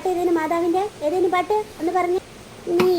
പാട്ട് ഏതേനും മാതാവിന്റെ ഏതേനും പാട്ട് എന്ന് പറഞ്ഞു നീ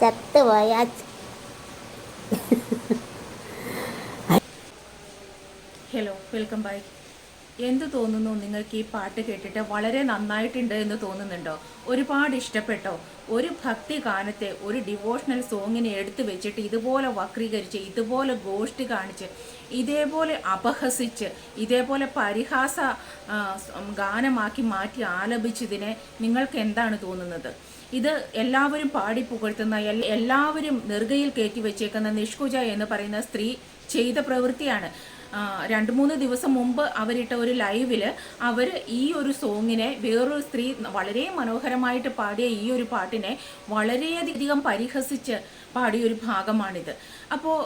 ചത്തുപോയ. ഹലോ വെൽക്കം ബാക്ക് എന്ത് തോന്നുന്നു? നിങ്ങൾക്ക് ഈ പാട്ട് കേട്ടിട്ട് വളരെ നന്നായിട്ടുണ്ട് എന്ന് തോന്നുന്നുണ്ടോ? ഒരുപാട് ഇഷ്ടപ്പെട്ടോ? ഒരു ഭക്തി ഗാനത്തെ ഒരു ഡിവോഷണൽ സോങ്ങിനെ എടുത്തു വെച്ചിട്ട് ഇതുപോലെ വക്രീകരിച്ച് ഇതുപോലെ ഗോഷ്ടി കാണിച്ച് ഇതേപോലെ അപഹസിച്ച് ഇതേപോലെ പരിഹാസ ഗാനമാക്കി മാറ്റി ആലപിച്ചതിനെ നിങ്ങൾക്ക് എന്താണ് തോന്നുന്നത്? ഇത് എല്ലാവരും പാടി പുകഴ്ത്തുന്ന എല്ലാവരും നെറുകയിൽ കയറ്റി വെച്ചേക്കുന്ന നിഷ്കുജ എന്ന് പറയുന്ന സ്ത്രീ ചെയ്ത പ്രവൃത്തിയാണ്. രണ്ട് മൂന്ന് ദിവസം മുമ്പ് അവരിട്ട ഒരു ലൈവിൽ അവർ ഈ ഒരു സോങ്ങിനെ വേറൊരു സ്ത്രീ വളരെ മനോഹരമായിട്ട് പാടിയ ഈ ഒരു പാട്ടിനെ വളരെയധികം പരിഹസിച്ച് പാടിയ ഒരു ഭാഗമാണിത്. അപ്പോൾ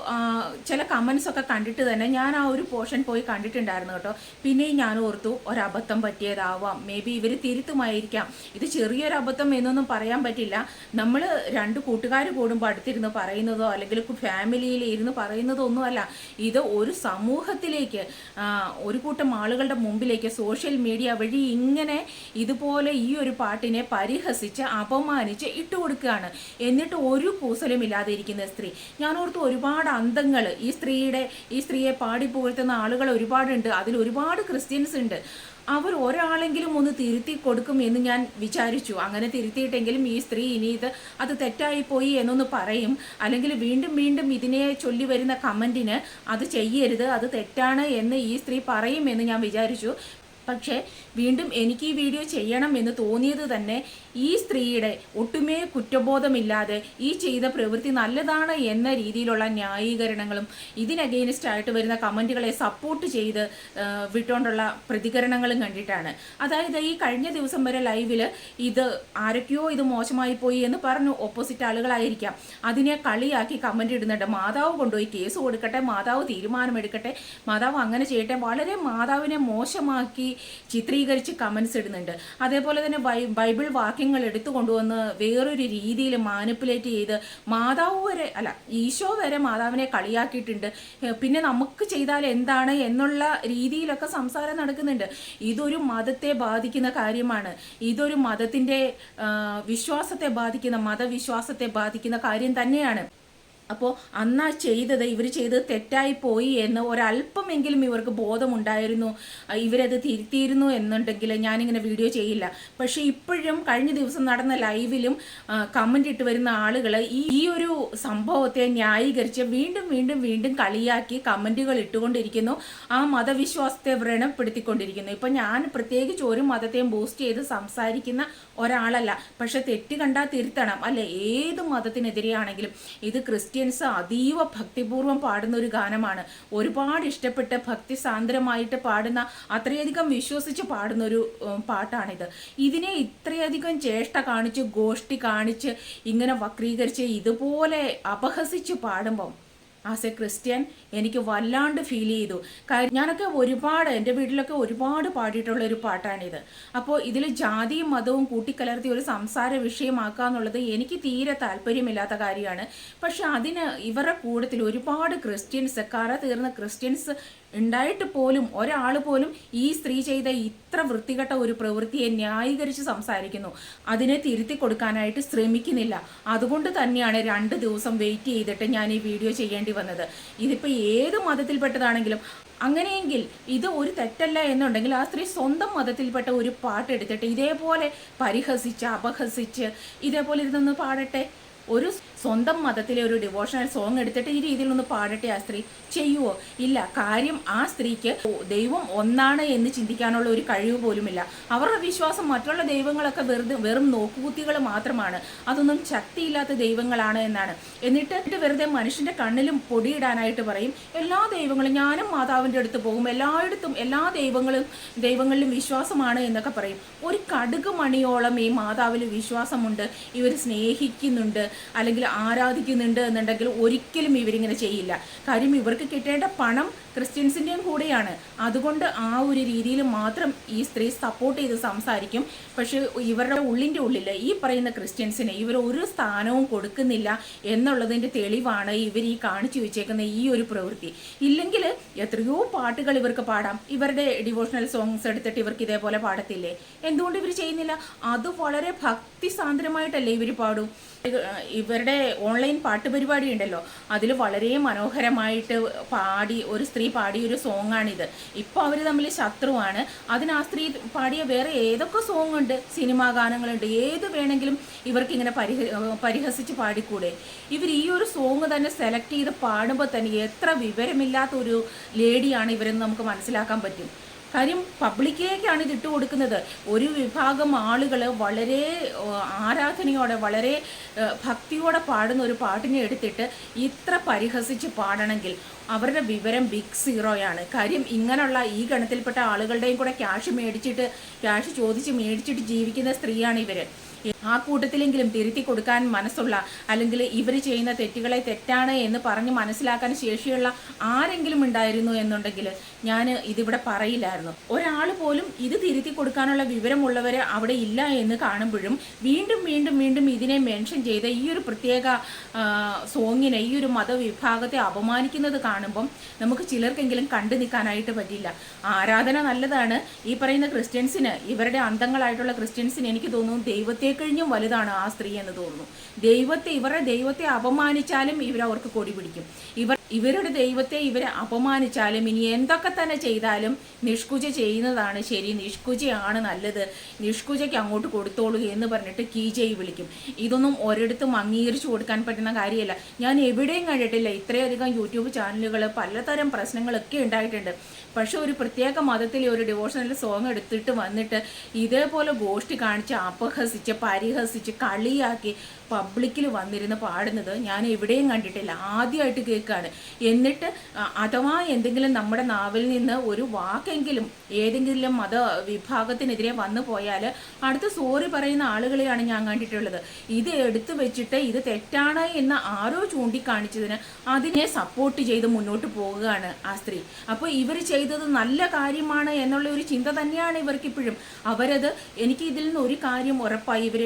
ചില കമൻസ് ഒക്കെ കണ്ടിട്ട് തന്നെ ഞാൻ ആ ഒരു പോർഷൻ പോയി കണ്ടിട്ടുണ്ടായിരുന്നു കേട്ടോ. പിന്നെയും ഞാൻ ഓർത്തു ഒരബദ്ധം പറ്റിയതാവാം. മേ ബി ഇവർ തിരുത്തുമായിരിക്കാം. ഇത് ചെറിയൊരു അബദ്ധം എന്നൊന്നും പറയാൻ പറ്റില്ല. നമ്മൾ രണ്ട് കൂട്ടുകാർ കൂടുമ്പോൾ അടുത്തിരുന്ന് പറയുന്നതോ അല്ലെങ്കിൽ ഫാമിലിയിൽ ഇരുന്ന് പറയുന്നതോ ഒന്നുമല്ല ഇത് ഒരു സമൂഹത്തിലേക്ക് ഒരു കൂട്ടം ആളുകളുടെ മുമ്പിലേക്ക് സോഷ്യൽ മീഡിയ വഴി ഇങ്ങനെ ഇതുപോലെ ഈ ഒരു പാട്ടിനെ പരിഹസിച്ച് അപമാനിച്ച് ഇട്ടുകൊടുക്കുകയാണ്. എന്നിട്ട് ഒരു കൂസലും ഇല്ലാതെ ഇരിക്കുന്ന സ്ത്രീ. ഞാൻ ഓർത്ത് ഒരുപാട് അന്തങ്ങൾ ഈ സ്ത്രീയുടെ ഈ സ്ത്രീയെ പാടി പുകഴ്ത്തുന്ന ആളുകൾ ഒരുപാടുണ്ട് അതിൽ ഒരുപാട് ക്രിസ്ത്യൻസ് ഉണ്ട്. അവർ ഒരാളെങ്കിലും ഒന്ന് തിരുത്തി കൊടുക്കും എന്ന് ഞാൻ വിചാരിച്ചു. അങ്ങനെ തിരുത്തിയിട്ടെങ്കിലും ഈ സ്ത്രീ ഇനി ഇത് അത് തെറ്റായിപ്പോയി എന്നൊന്ന് പറയും. അല്ലെങ്കിൽ വീണ്ടും വീണ്ടും ഇതിനെ ചൊല്ലി വരുന്ന കമന്റിന് അത് ചെയ്യരുത് അത് തെറ്റാണ് എന്ന് ഈ സ്ത്രീ പറയും എന്ന് ഞാൻ വിചാരിച്ചു. പക്ഷേ വീണ്ടും എനിക്ക് ഈ വീഡിയോ ചെയ്യണം എന്ന് തോന്നിയത് തന്നെ ഈ സ്ത്രീയുടെ ഒട്ടുമേ കുറ്റബോധമില്ലാതെ ഈ ചെയ്ത പ്രവൃത്തി നല്ലതാണ് എന്ന രീതിയിലുള്ള ന്യായീകരണങ്ങളും ഇതിനഗെയിൻസ്റ്റ് ആയിട്ട് വരുന്ന കമന്റുകളെ സപ്പോർട്ട് ചെയ്ത് വിട്ടുകൊണ്ടുള്ള പ്രതികരണങ്ങളും കണ്ടിട്ടാണ്. അതായത് ഈ കഴിഞ്ഞ ദിവസം വരെ ലൈവിൽ ഇത് ആരൊക്കെയോ ഇത് മോശമായി പോയി എന്ന് പറഞ്ഞു ഓപ്പോസിറ്റ് ആളുകളായിരിക്കാം. അതിനെ കളിയാക്കി കമന്റ് ഇടുന്നുണ്ട്. മാതാവ് കൊണ്ടുപോയി കേസ് കൊടുക്കട്ടെ മാതാവ് തീരുമാനമെടുക്കട്ടെ മാതാവ് അങ്ങനെ ചെയ്യട്ടെ. വളരെ മാതാവിനെ മോശമാക്കി ചിത്രീകരിച്ച് കമൻസ് ഇടുന്നുണ്ട്. അതേപോലെ തന്നെ ബൈബിൾ വാക്യങ്ങൾ എടുത്തു കൊണ്ടുവന്ന് വേറൊരു രീതിയിൽ മാനിപ്പുലേറ്റ് ചെയ്ത് മാതാവ് വരെ അല്ല ഈശോ വരെ മാതാവിനെ കളിയാക്കിയിട്ടുണ്ട്. പിന്നെ നമുക്ക് ചെയ്താൽ എന്താണ് എന്നുള്ള രീതിയിലൊക്കെ സംസാരം നടക്കുന്നുണ്ട്. ഇതൊരു മതത്തെ ബാധിക്കുന്ന കാര്യമാണ്. ഇതൊരു മതത്തിന്റെ വിശ്വാസത്തെ ബാധിക്കുന്ന മതവിശ്വാസത്തെ ബാധിക്കുന്ന കാര്യം തന്നെയാണ്. അപ്പോൾ അന്നാ ചെയ്തത് ഇവർ ചെയ്തത് തെറ്റായി പോയി എന്ന് ഒരല്പമെങ്കിലും ഇവർക്ക് ബോധമുണ്ടായിരുന്നു. ഇവരത് തിരുത്തിയിരുന്നു എന്നുണ്ടെങ്കിൽ ഞാനിങ്ങനെ വീഡിയോ ചെയ്യില്ല. പക്ഷേ ഇപ്പോഴും കഴിഞ്ഞ ദിവസം നടന്ന ലൈവിലും കമന്റ് ഇട്ട് വരുന്ന ആളുകൾ ഈ ഈ ഒരു സംഭവത്തെ ന്യായീകരിച്ച് വീണ്ടും വീണ്ടും വീണ്ടും കളിയാക്കി കമന്റുകൾ ഇട്ടുകൊണ്ടിരിക്കുന്നു. ആ മതവിശ്വാസത്തെ വ്രണപ്പെടുത്തിക്കൊണ്ടിരിക്കുന്നു. ഇപ്പം ഞാൻ പ്രത്യേകിച്ച് ഒരു മതത്തെയും ബൂസ്റ്റ് ചെയ്ത് സംസാരിക്കുന്ന ഒരാളല്ല. പക്ഷെ തെറ്റ് കണ്ടാൽ തിരുത്തണം. അല്ലെ? ഏത് മതത്തിനെതിരെയാണെങ്കിലും. ഇത് ക്രിസ്ത്യൻസ് അതീവ ഭക്തിപൂർവം പാടുന്ന ഒരു ഗാനമാണ്. ഒരുപാട് ഇഷ്ടപ്പെട്ട് ഭക്തി സാന്ദ്രമായിട്ട് പാടുന്ന അത്രയധികം വിശ്വസിച്ച് പാടുന്ന ഒരു പാട്ടാണിത്. ഇതിനെ ഇത്രയധികം ചേഷ്ട കാണിച്ച് ഗോഷ്ടി കാണിച്ച് ഇങ്ങനെ വക്രീകരിച്ച് ഇതുപോലെ അപഹസിച്ച് പാടുമ്പം ആസ് എ ക്രിസ്ത്യൻ എനിക്ക് വല്ലാണ്ട് ഫീൽ ചെയ്തു. ഞാനൊക്കെ ഒരുപാട് എന്റെ വീട്ടിലൊക്കെ ഒരുപാട് പാടിയിട്ടുള്ള ഒരു പാട്ടാണിത്. അപ്പോൾ ഇതിൽ ജാതിയും മതവും കൂട്ടിക്കലർത്തി ഒരു സംസാര വിഷയമാക്കുക എന്നുള്ളത് എനിക്ക് തീരെ താല്പര്യമില്ലാത്ത കാര്യമാണ്. പക്ഷെ അതിന് ഇവരുടെ കൂട്ടത്തിൽ ഒരുപാട് ക്രിസ്ത്യൻസ് കറ തീർന്ന ക്രിസ്ത്യൻസ് ഉണ്ടായിട്ട് പോലും ഒരാൾ പോലും ഈ സ്ത്രീ ചെയ്ത ഇത്ര വൃത്തികെട്ട ഒരു പ്രവൃത്തിയെ ന്യായീകരിച്ച് സംസാരിക്കുന്നു. അതിനെ തിരുത്തി കൊടുക്കാനായിട്ട് ശ്രമിക്കുന്നില്ല. അതുകൊണ്ട് തന്നെയാണ് രണ്ട് ദിവസം വെയിറ്റ് ചെയ്തിട്ട് ഞാൻ ഈ വീഡിയോ ചെയ്യേണ്ടി വന്നത്. ഇതിപ്പോൾ ഏത് മതത്തിൽപ്പെട്ടതാണെങ്കിലും അങ്ങനെയെങ്കിൽ ഇത് ഒരു തെറ്റല്ല എന്നുണ്ടെങ്കിൽ ആ സ്ത്രീ സ്വന്തം മതത്തിൽപ്പെട്ട ഒരു പാട്ട് എടുത്തിട്ട് ഇതേപോലെ പരിഹസിച്ച് അപഹസിച്ച് ഇതേപോലെ ഇരുന്നൊന്ന് പാടട്ടെ? ഒരു സ്വന്തം മതത്തിലെ ഒരു ഡിവോഷണൽ സോങ് എടുത്തിട്ട് ഈ രീതിയിൽ ഒന്ന് പാടട്ടെ ആ സ്ത്രീ. ചെയ്യുവോ? ഇല്ല. കാര്യം ആ സ്ത്രീക്ക് ദൈവം ഒന്നാണ് എന്ന് ചിന്തിക്കാനുള്ള ഒരു കഴിവ് പോലുമില്ല. അവരുടെ വിശ്വാസം മറ്റുള്ള ദൈവങ്ങളൊക്കെ വെറുതെ വെറും നോക്കുകുത്തികൾ മാത്രമാണ്. അതൊന്നും ശക്തിയില്ലാത്ത ദൈവങ്ങളാണ് എന്നാണ്. എന്നിട്ട് വെറുതെ മനുഷ്യന്റെ കണ്ണിലും പൊടിയിടാനായിട്ട് പറയും. എല്ലാ ദൈവങ്ങളും ഞാനും മാതാവിന്റെ അടുത്ത് പോകും. എല്ലായിടത്തും എല്ലാ ദൈവങ്ങളും ദൈവങ്ങളിലും വിശ്വാസമാണ് എന്നൊക്കെ പറയും. ഒരു കടുക് മണിയോളം ഈ മാതാവിൽ വിശ്വാസമുണ്ട്. ഇവർ സ്നേഹിക്കുന്നുണ്ട്. അല്ലെങ്കിൽ ആരാധിക്കുന്നുണ്ട് എന്നുണ്ടെങ്കിൽ ഒരിക്കലും ഇവരിങ്ങനെ ചെയ്യില്ല. കാര്യം ഇവർക്ക് കിട്ടേണ്ട പണം ക്രിസ്ത്യൻസിന്റെയും കൂടെയാണ്. അതുകൊണ്ട് ആ ഒരു രീതിയിൽ മാത്രം ഈ സ്ത്രീ സപ്പോർട്ട് ചെയ്ത് സംസാരിക്കും. പക്ഷേ ഇവരുടെ ഉള്ളിന്റെ ഉള്ളിൽ ഈ പറയുന്ന ക്രിസ്ത്യൻസിനെ ഇവർ ഒരു സ്ഥാനവും കൊടുക്കുന്നില്ല എന്നുള്ളതിന്റെ തെളിവാണ് ഇവർ ഈ കാണിച്ചു വെച്ചേക്കുന്ന ഈ ഒരു പ്രവൃത്തി. ഇല്ലെങ്കിൽ എത്രയോ പാട്ടുകൾ ഇവർക്ക് പാടാം. ഇവരുടെ ഡിവോഷണൽ സോങ്സ് എടുത്തിട്ട് ഇവർക്ക് ഇതേപോലെ പാടത്തില്ലേ? എന്തുകൊണ്ട് ഇവർ ചെയ്യുന്നില്ല? അത് വളരെ ഭക്തി സാന്ദ്രമായിട്ടല്ലേ ഇവർ പാടും? ഇവരുടെ ഓൺലൈൻ പാട്ട് പരിപാടി ഉണ്ടല്ലോ അതിൽ വളരെ മനോഹരമായിട്ട് പാടി ഒരു സ്ത്രീ പാടിയ ഒരു സോങ് ആണിത്. ഇപ്പോൾ അവർ തമ്മിൽ ശത്രുവാണ്. അതിന് ആ സ്ത്രീ പാടിയ വേറെ ഏതൊക്കെ സോങ് ഉണ്ട്? സിനിമാ ഗാനങ്ങളുണ്ട്. ഏത് വേണമെങ്കിലും ഇവർക്ക് ഇങ്ങനെ പരിഹ പരിഹസിച്ച് പാടിക്കൂടെ? ഇവർ ഈ ഒരു സോങ് തന്നെ സെലക്ട് ചെയ്ത് പാടുമ്പോൾ തന്നെ എത്ര വിവരമില്ലാത്ത ഒരു ലേഡിയാണ് ഇവരെന്ന് നമുക്ക് മനസ്സിലാക്കാൻ പറ്റും. കാര്യം പബ്ലിക്കിലേക്കാണ് ഇത് ഇട്ട് കൊടുക്കുന്നത് ഒരു വിഭാഗം ആളുകൾ വളരെ ആരാധനയോടെ വളരെ ഭക്തിയോടെ പാടുന്ന ഒരു പാട്ടിനെ എടുത്തിട്ട് ഇത്ര പരിഹസിച്ച് പാടണമെങ്കിൽ അവരുടെ വിവരം ബിഗ് സീറോയാണ്. കാര്യം ഇങ്ങനെയുള്ള ഈ ഗണത്തിൽപ്പെട്ട ആളുകളുടെയും കൂടെ ക്യാഷ് മേടിച്ചിട്ട് ക്യാഷ് ചോദിച്ച് മേടിച്ചിട്ട് ജീവിക്കുന്ന സ്ത്രീയാണ് ഇവർ ആ കൂട്ടത്തിലെങ്കിലും തിരുത്തി കൊടുക്കാൻ മനസ്സുള്ള അല്ലെങ്കിൽ ഇവർ ചെയ്യുന്ന തെറ്റുകളെ തെറ്റാണ് എന്ന് പറഞ്ഞ് മനസ്സിലാക്കാൻ ശേഷിയുള്ള ആരെങ്കിലും ഉണ്ടായിരുന്നു എന്നുണ്ടെങ്കിൽ ഞാൻ ഇതിവിടെ പറയില്ലായിരുന്നു. ഒരാൾ പോലും ഇത് തിരുത്തി കൊടുക്കാനുള്ള വിവരമുള്ളവർ അവിടെ ഇല്ല എന്ന് കാണുമ്പോഴും വീണ്ടും വീണ്ടും വീണ്ടും ഇതിനെ മെൻഷൻ ചെയ്ത് ഈ ഒരു പ്രത്യേക സോങ്ങിനെ ഈ ഒരു മതവിഭാഗത്തെ അപമാനിക്കുന്നത് കാണുമ്പം നമുക്ക് ചിലർക്കെങ്കിലും കണ്ടു നിൽക്കാനായിട്ട് പറ്റില്ല. ആരാധന നല്ലതാണ്. ഈ പറയുന്ന ക്രിസ്ത്യൻസിന് ഇവരുടെ അന്തങ്ങളായിട്ടുള്ള ക്രിസ്ത്യൻസിന് എനിക്ക് തോന്നുന്നു ദൈവത്തെ കഴിഞ്ഞും വലുതാണ് ആ സ്ത്രീ എന്ന് തോന്നുന്നു. ദൈവത്തെ ഇവരുടെ ദൈവത്തെ അപമാനിച്ചാലും ഇവർ അവർക്ക് കൊടി പിടിക്കും. ഇവർ ഇവരുടെ ദൈവത്തെ ഇവരെ അപമാനിച്ചാലും ഇനി എന്തൊക്കെ തന്നെ ചെയ്താലും നിഷ്കുജ ചെയ്യുന്നതാണ് ശരി. നിഷ്കുജയാണ് നല്ലത്. നിഷ്കുജയ്ക്ക് അങ്ങോട്ട് കൊടുത്തോളൂ എന്ന് പറഞ്ഞിട്ട് കീജയി വിളിക്കും. ഇതൊന്നും ഒരിടത്തും അംഗീകരിച്ചു കൊടുക്കാൻ പറ്റുന്ന കാര്യമല്ല. ഞാൻ എവിടെയും കണ്ടിട്ടില്ല. ഇത്രയധികം യൂട്യൂബ് ചാനലുകൾ പലതരം പ്രശ്നങ്ങളൊക്കെ ഉണ്ടായിട്ടുണ്ട്. പക്ഷെ ഒരു പ്രത്യേക മതത്തിലെ ഒരു ഡിവോഷണൽ സോങ് എടുത്തിട്ട് വന്നിട്ട് ഇതേപോലെ ഗോഷ്ടി കാണിച്ച് അപഹസിച്ച് പരിഹസിച്ച് കളിയാക്കി പബ്ലിക്കിൽ വന്നിരുന്ന് പാടുന്നത് ഞാൻ എവിടെയും കണ്ടിട്ടില്ല. ആദ്യമായിട്ട് കേൾക്കുകയാണ് എന്നിട്ട് അഥവാ എന്തെങ്കിലും നമ്മുടെ നാവിൽ നിന്ന് ഒരു വാക്കെങ്കിലും ഏതെങ്കിലും മത വിഭാഗത്തിനെതിരെ വന്നു പോയാൽ അടുത്ത് സോറി പറയുന്ന ആളുകളെയാണ് ഞാൻ കണ്ടിട്ടുള്ളത്. ഇത് എടുത്തു വെച്ചിട്ട് ഇത് തെറ്റാണ് എന്ന് ആരോ ചൂണ്ടിക്കാണിച്ചതിന് അതിനെ സപ്പോർട്ട് ചെയ്ത് മുന്നോട്ട് പോവുകയാണ് ആ സ്ത്രീ. അപ്പോൾ ഇവർ ചെയ്തത് നല്ല കാര്യമാണ് എന്നുള്ള ഒരു ചിന്ത തന്നെയാണ് ഇവർക്കിപ്പോഴും. അവരത് എനിക്ക് ഇതിൽ നിന്ന് ഒരു കാര്യം ഉറപ്പായി ഇവർ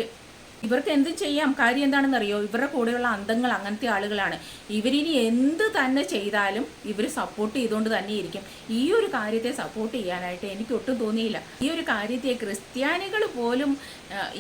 ഇവർക്ക് എന്ത് ചെയ്യാം? കാര്യം എന്താണെന്നറിയോ? ഇവരുടെ കൂടെയുള്ള അന്തങ്ങൾ അങ്ങനത്തെ ആളുകളാണ്. ഇവരിനി എന്ത് തന്നെ ചെയ്താലും ഇവർ സപ്പോർട്ട് ചെയ്തുകൊണ്ട് തന്നെ ഇരിക്കും. ഈ ഒരു കാര്യത്തെ സപ്പോർട്ട് ചെയ്യാനായിട്ട് എനിക്ക് ഒട്ടും തോന്നിയില്ല. ഈ ഒരു കാര്യത്തെ ക്രിസ്ത്യാനികൾ പോലും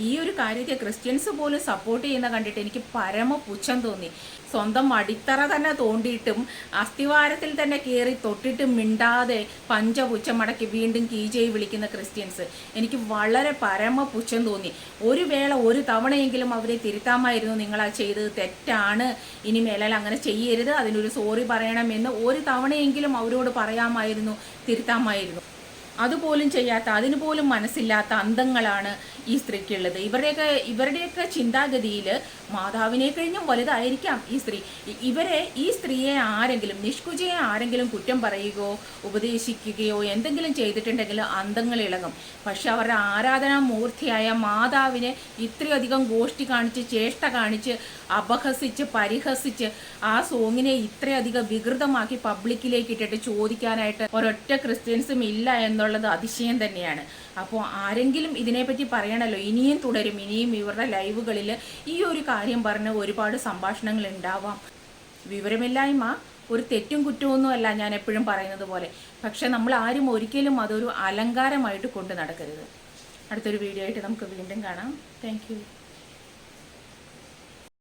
ഈ ഒരു കാര്യത്തെ ക്രിസ്ത്യൻസ് പോലും സപ്പോർട്ട് ചെയ്യുന്ന കണ്ടിട്ട് എനിക്ക് പരമ പുച്ഛം തോന്നി. സ്വന്തം അടിത്തറ തന്നെ തോണ്ടിയിട്ടും അസ്ഥിവാരത്തിൽ തന്നെ കയറി തൊട്ടിട്ട് മിണ്ടാതെ പഞ്ചപുച്ഛം മടക്കി വീണ്ടും കീജയി വിളിക്കുന്ന ക്രിസ്ത്യൻസ് എനിക്ക് വളരെ പരമ പുച്ഛം തോന്നി. ഒരു വേള ഒരു തവണയെങ്കിലും അവരെ തിരുത്താമായിരുന്നു. നിങ്ങൾ ആ ചെയ്തത് തെറ്റാണ്. ഇനി മേലാൽ അങ്ങനെ ചെയ്യരുത്. അതിനൊരു സോറി പറയണമെന്ന് ഒരു തവണയെങ്കിലും അവരോട് പറയാമായിരുന്നു തിരുത്താമായിരുന്നു. അതുപോലും ചെയ്യാത്ത അതിന് പോലും മനസ്സില്ലാത്ത അന്തങ്ങളാണ് ഈ സ്ത്രീക്കുള്ളത്. ഇവരുടെയൊക്കെ ഇവരുടെയൊക്കെ ചിന്താഗതിയിൽ മാതാവിനെ കഴിഞ്ഞും വലുതായിരിക്കാം ഈ സ്ത്രീ. ഇവരെ ഈ സ്ത്രീയെ ആരെങ്കിലും നിഷ്കുജയെ ആരെങ്കിലും കുറ്റം പറയുകയോ ഉപദേശിക്കുകയോ എന്തെങ്കിലും ചെയ്തിട്ടുണ്ടെങ്കിൽ അന്തങ്ങൾ ഇളകും. പക്ഷെ അവരുടെ ആരാധനാ മൂർത്തിയായ മാതാവിനെ ഇത്രയധികം ഗോഷ്ടി കാണിച്ച് ചേഷ്ട കാണിച്ച് അപഹസിച്ച് പരിഹസിച്ച് ആ സോങ്ങിനെ ഇത്രയധികം വികൃതമാക്കി പബ്ലിക്കിലേക്ക് ഇട്ടിട്ട് ചോദിക്കാനായിട്ട് ഒരൊറ്റ ക്രിസ്ത്യൻസും ഇല്ല എന്നുള്ളത് അതിശയം തന്നെയാണ്. അപ്പോൾ ആരെങ്കിലും ഇതിനെപ്പറ്റി പറയണല്ലോ ഇനിയും തുടരും ഇനിയും ഇവരുടെ ലൈവുകളിൽ ഈ ഒരു കാര്യം പറഞ്ഞ് ഒരുപാട് സംഭാഷണങ്ങൾ ഉണ്ടാവാം. വിവരമില്ലായ്മ ഒരു തെറ്റും കുറ്റമൊന്നുമല്ല ഞാൻ എപ്പോഴും പറയുന്നത് പോലെ. പക്ഷെ നമ്മൾ ആരും ഒരിക്കലും അതൊരു അലങ്കാരമായിട്ട് കൊണ്ടു നടക്കരുത്. അടുത്തൊരു വീഡിയോ ആയിട്ട് നമുക്ക് വീണ്ടും കാണാം. താങ്ക്